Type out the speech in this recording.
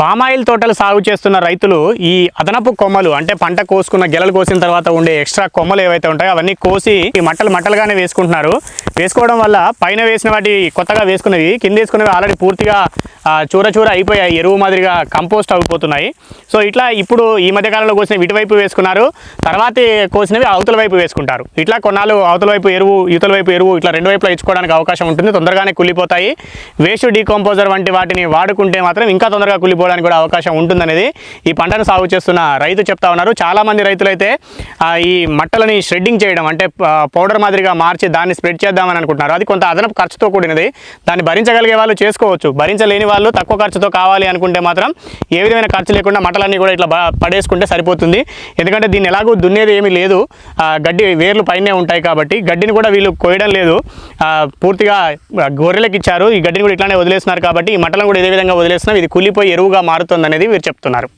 Palm oil తోటలు సాగు చేస్తున్న రైతులు ఈ అదనపు కొమ్మలు అంటే పంట కోసుకున్న గెలలు కోసిన తర్వాత ఉండే ఎక్స్ట్రా కొమ్మలు ఏవైతే ఉంటాయో అవన్నీ కోసి ఈ మట్టలు మట్టలుగానే వేసుకుంటున్నారు. వేసుకోవడం వల్ల పైన వేసిన వాటి కొత్తగా వేసుకునేవి కింద వేసుకునేవి ఆల్రెడీ పూర్తిగా చూర చూర అయిపోయాయి ఎరువు మాదిరిగా కంపోస్ట్ అయిపోతున్నాయి. సో ఇట్లా ఇప్పుడు ఈ మధ్య కాలంలో కోసినవి ఇటువైపు వేసుకున్నారు తర్వాత కోసినవి అవతల వైపు వేసుకుంటారు. ఇట్లా కొన్నాళ్ళు అవతల వైపు ఎరువు ఇవతల వైపు ఎరువు ఇట్లా రెండు వైపులా ఇచ్చుకోవడానికి అవకాశం ఉంటుంది తొందరగానే కుళ్ళిపోతాయి. వేస్ట్ డీకంపోజర్ వంటి వాటిని వాడుకుంటే మాత్రం ఇంకా తొందరగా కుళ్ళిపోవడానికి కూడా అవకాశం ఉంటుందనేది ఈ పంటను సాగు చేస్తున్న రైతు చెప్తా ఉన్నారు. చాలామంది రైతులైతే ఈ మట్టలని షెడ్డింగ్ చేయడం అంటే పౌడర్ మాదిరిగా మార్చి దాన్ని స్ప్రెడ్ చేద్దామని అనుకుంటున్నారు. అది కొంత అదనపు ఖర్చుతో కూడినది. దాన్ని భరించగలిగే వాళ్ళు చేసుకోవచ్చు. భరించలేని వాళ్ళు తక్కువ ఖర్చుతో కావాలి అనుకుంటే మాత్రం ఏ విధమైన ఖర్చు లేకుండా మట్టలన్నీ కూడా ఇట్లా పడేసుకుంటే సరిపోతుంది. ఎందుకంటే దీన్ని ఎలాగో దున్నేది ఏమీ లేదు. గడ్డి వేర్లు పైనే ఉంటాయి కాబట్టి గడ్డిని కూడా వీళ్ళు కోయడం లేదు. పూర్తిగా గొర్రెలకు ఇచ్చారు. ఈ గడ్డిని కూడా ఇట్లానే వదిలేస్తున్నారు కాబట్టి ఈ మట్టలను కూడా ఇదే విధంగా వదిలేస్తున్నాం. ఇది కూలిపోయి ఎరువుగా మారుతుందనేది వీరు చెప్తున్నారు.